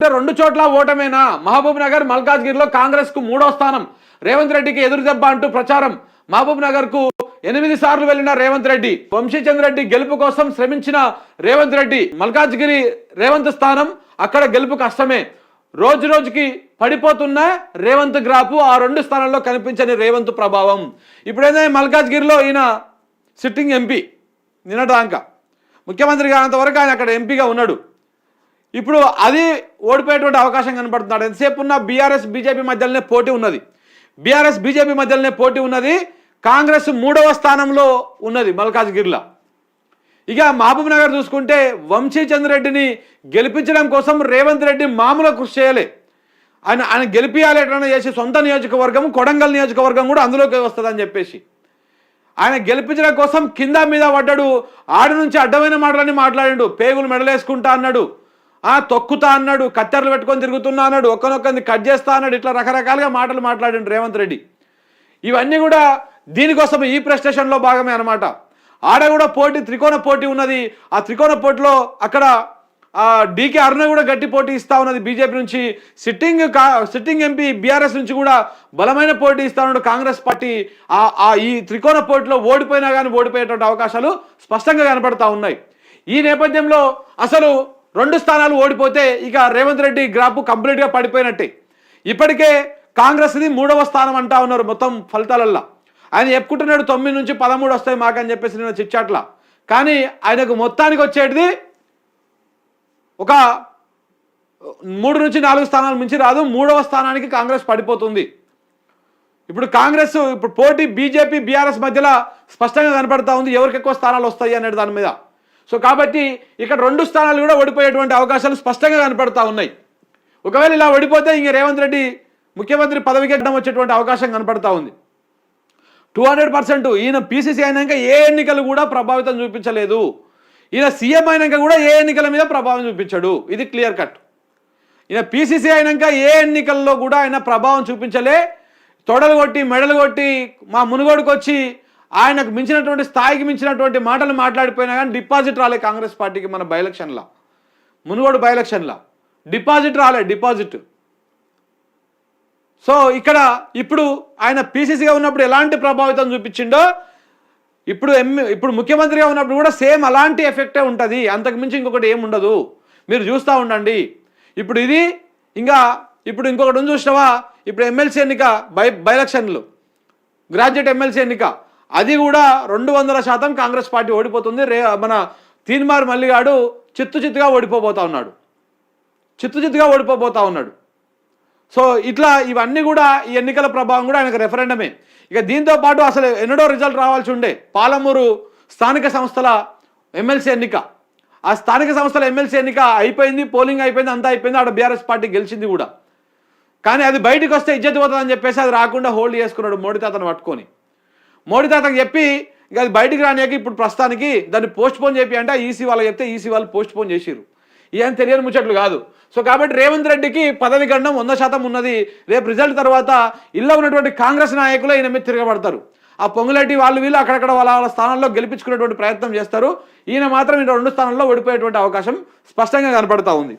అంటే రెండు చోట్ల ఓటమేనా? మహబూబ్ నగర్ మల్కాజ్గిరిలో కాంగ్రెస్కు మూడో స్థానం. రేవంత్ రెడ్డికి ఎదురు దెబ్బ అంటూ ప్రచారం. మహబూబ్ నగర్కు ఎనిమిది సార్లు వెళ్ళిన రేవంత్ రెడ్డి వంశీచంద్ర రెడ్డి గెలుపు కోసం శ్రమించిన రేవంత్ రెడ్డి మల్కాజ్గిరి రేవంత్ స్థానం అక్కడ గెలుపు కష్టమే. రోజు రోజుకి పడిపోతున్న రేవంత్ గ్రాఫ్ ఆ రెండు స్థానాల్లో కనిపించని రేవంత్ ప్రభావం. ఇప్పుడైతే మల్కాజ్గిరిలో ఈయన సిట్టింగ్ ఎంపీ నిన్నటాంక ముఖ్యమంత్రి కానంత వరకు ఆయన అక్కడ ఎంపీగా ఉన్నాడు. ఇప్పుడు అది ఓడిపోయేటువంటి అవకాశం కనపడుతున్నాడు ఎంతసేపు ఉన్న బీఆర్ఎస్ బీజేపీ మధ్యలోనే పోటీ ఉన్నది. బీఆర్ఎస్ బీజేపీ మధ్యలోనే పోటీ ఉన్నది. కాంగ్రెస్ మూడవ స్థానంలో ఉన్నది మల్కాజ్గిరిలో ఇక మహబూబ్ నగర్ చూసుకుంటే వంశీ చంద్రెడ్డిని గెలిపించడం కోసం రేవంత్ రెడ్డి మామూలు కృషి చేయలే. ఆయన ఆయన గెలిపియాలి ఎట్లన్నా చేసి సొంత నియోజకవర్గం కొడంగల్ నియోజకవర్గం కూడా అందులోకి వస్తుందని చెప్పేసి. ఆయన గెలిపించడం కోసం కింద మీద పడ్డాడు. ఆడి నుంచి అడ్డమైన మాటలని మాట్లాడిండు. పేగులు మెడలేసుకుంటా అన్నాడు. ఆ తొక్కుతా అన్నాడు కత్తెరలు పెట్టుకొని తిరుగుతున్నా అన్నాడు ఒక్కనొక్కరిని కట్ చేస్తా అన్నాడు ఇట్లా రకరకాలుగా మాటలు మాట్లాడండి రేవంత్ రెడ్డి. ఇవన్నీ కూడా దీనికోసం ఈ ప్రెస్టేషన్లో భాగమే అనమాట ఆడ కూడా పోటీ త్రికోణ పోటీ ఉన్నది. ఆ త్రికోణ పోటీలో అక్కడ డీకే అరుణ కూడా గట్టి పోటీ ఇస్తా ఉన్నది బీజేపీ నుంచి. సిట్టింగ్ కా సిట్టింగ్ ఎంపీ బీఆర్ఎస్ నుంచి కూడా బలమైన పోటీ ఇస్తా ఉన్నాడు కాంగ్రెస్ పార్టీ. ఆ ఈ త్రికోణ పోటీలో ఓడిపోయినా కానీ ఓడిపోయేటువంటి అవకాశాలు స్పష్టంగా కనపడతా ఉన్నాయి. ఈ నేపథ్యంలో అసలు రెండు స్థానాలు ఓడిపోతే ఇక రేవంత్ రెడ్డి గ్రాఫ్ కంప్లీట్గా పడిపోయినట్టే. ఇప్పటికే కాంగ్రెస్ది మూడవ స్థానం అంటా ఉన్నారు మొత్తం ఫలితాలల్లో. ఆయన చెప్పుకుంటున్నాడు తొమ్మిది నుంచి పదమూడు వస్తాయి మాకని చెప్పేసి నేను చిచ్చాట్ల కానీ ఆయనకు మొత్తానికి వచ్చేటిది ఒక మూడు నుంచి నాలుగు స్థానాలు మించి రాదు మూడవ స్థానానికి కాంగ్రెస్ పడిపోతుంది. ఇప్పుడు కాంగ్రెస్ ఇప్పుడు పోటీ బీజేపీ బీఆర్ఎస్ మధ్యలో స్పష్టంగా కనపడతా ఉంది ఎవరికి ఎక్కువ స్థానాలు వస్తాయి అనేది దాని మీద. సో కాబట్టి ఇక్కడ రెండు స్థానాలు కూడా ఓడిపోయేటువంటి అవకాశాలు స్పష్టంగా కనపడతా ఉన్నాయి. ఒకవేళ ఇలా ఓడిపోతే ఇంక రేవంత్ రెడ్డి ముఖ్యమంత్రి పదవికి ఎక్కడం వచ్చేటువంటి అవకాశం కనపడతా ఉంది. టూ హండ్రెడ్ పర్సెంట్ ఈయన పీసీసీ అయినాక ఏ ఎన్నికలు కూడా ప్రభావితం చూపించలేదు. ఈయన సీఎం అయినాక కూడా ఏ ఎన్నికల మీద ప్రభావం చూపించాడు. ఇది క్లియర్ కట్. ఈయన పీసీసీ అయినాక ఏ ఎన్నికల్లో కూడా ఆయన ప్రభావం చూపించలే. తొడలు కొట్టి మెడలు కొట్టి మా మునుగోడుకు వచ్చి ఆయనకు మించినటువంటి స్థాయికి మించినటువంటి మాటలు మాట్లాడిపోయినా కానీ డిపాజిట్ రాలే కాంగ్రెస్ పార్టీకి మన బై ఎలక్షన్లో మునుగోడు బై డిపాజిట్ రాలే డిపాజిట్. సో ఇక్కడ ఇప్పుడు ఆయన పీసీసీగా ఉన్నప్పుడు ఎలాంటి ప్రభావితం చూపించిండో ఇప్పుడు ఎం ఇప్పుడు ముఖ్యమంత్రిగా ఉన్నప్పుడు కూడా సేమ్ అలాంటి ఎఫెక్టే ఉంటుంది. అంతకు మించి ఇంకొకటి ఏమి ఉండదు. మీరు చూస్తూ ఉండండి. ఇప్పుడు ఇది ఇంకా ఇప్పుడు ఇంకొకటి ఉంది చూసినావా? ఇప్పుడు ఎమ్మెల్సీ ఎన్నిక బై బై ఎలక్షన్లు గ్రాడ్యుయేట్ ఎమ్మెల్సీ ఎన్నిక. అది కూడా రెండు వందల శాతం కాంగ్రెస్ పార్టీ ఓడిపోతుంది. రే మన తీన్మార్ మల్లిగాడు చిత్తు చిత్తుగా ఓడిపోబోతా ఉన్నాడు. చిత్తు చిత్తుగా ఓడిపోబోతా ఉన్నాడు. సో ఇట్లా ఇవన్నీ కూడా ఈ ఎన్నికల ప్రభావం కూడా ఆయనకు రెఫరెండమే ఇక దీంతో పాటు అసలు ఎన్నడో రిజల్ట్ రావాల్సి ఉండే పాలమూరు స్థానిక సంస్థల ఎమ్మెల్సీ ఎన్నిక. ఆ స్థానిక సంస్థల ఎమ్మెల్సీ ఎన్నిక అయిపోయింది పోలింగ్ అయిపోయింది అంతా అయిపోయింది. ఆడ బీఆర్ఎస్ పార్టీ గెలిచింది కూడా. కానీ అది బయటకు వస్తే ఇజ్జత్ పోతుందని చెప్పేసి అది రాకుండా హోల్డ్ చేసుకున్నాడు మోడీ అతను పట్టుకొని. మోడీ తాతకు చెప్పి ఇక అది బయటికి రానియాక ఇప్పుడు ప్రస్తుతానికి దాన్ని పోస్ట్ పోన్ చెప్పి అంటే ఈసీ వాళ్ళకి చెప్తే ఈసీ వాళ్ళు పోస్ట్ పోన్ చేసిరు ఏం తెలియని ముచ్చట్లు కాదు. సో కాబట్టి రేవంత్ రెడ్డికి పదవి గండం వంద శాతం ఉన్నది. రేపు రిజల్ట్ తర్వాత ఇళ్ళ ఉన్నటువంటి కాంగ్రెస్ నాయకులు ఈయన మీద తిరగబడతారు. ఆ పొంగులెడ్డి వాళ్ళు వీళ్ళు అక్కడక్కడ వాళ్ళ వాళ్ళ స్థానాల్లో గెలిపించుకునేటువంటి ప్రయత్నం చేస్తారు. ఈయన మాత్రం ఈ రెండు స్థానాల్లో ఓడిపోయేటువంటి అవకాశం స్పష్టంగా కనపడతా ఉంది.